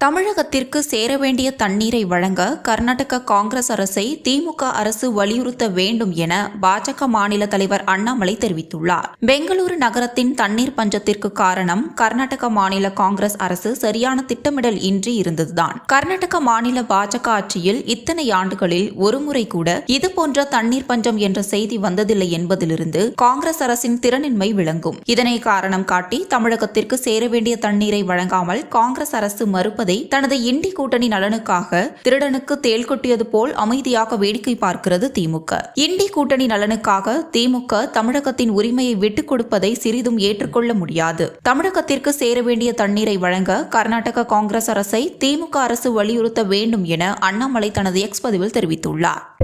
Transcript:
தமிழகத்திற்கு சேர வேண்டிய தண்ணீரை வழங்க கர்நாடக காங்கிரஸ் அரசை திமுக அரசு வலியுறுத்த வேண்டும் என பாஜக மாநில தலைவர் அண்ணாமலை தெரிவித்துள்ளார். பெங்களூரு நகரத்தின் தண்ணீர் பஞ்சத்திற்கு காரணம் கர்நாடக மாநில காங்கிரஸ் அரசு சரியான திட்டமிடல் இன்றி இருந்ததுதான். கர்நாடக மாநில பாஜக ஆட்சியில் இத்தனை ஆண்டுகளில் ஒருமுறை கூட இதுபோன்ற தண்ணீர் பஞ்சம் என்ற செய்தி வந்ததில்லை என்பதிலிருந்து காங்கிரஸ் அரசின் திறனின்மை விளங்கும். இதனை காரணம் காட்டி தமிழகத்திற்கு சேர வேண்டிய தண்ணீரை வழங்காமல் காங்கிரஸ் அரசு மறுப்பது தனது இண்டி கூட்டணி நலனுக்காக திருடனுக்கு தேல் கொட்டியது போல் அமைதியாக வேடிக்கை பார்க்கிறது திமுக. இண்டி கூட்டணி நலனுக்காக திமுக தமிழகத்தின் உரிமையை விட்டுக் கொடுப்பதை சிறிதும் ஏற்றுக்கொள்ள முடியாது. தமிழகத்திற்கு சேர வேண்டிய தண்ணீரை வழங்க கர்நாடக காங்கிரஸ் அரசை திமுக அரசு வலியுறுத்த வேண்டும் என அண்ணாமலை தனது எக்ஸ் பதிவில் தெரிவித்துள்ளார்.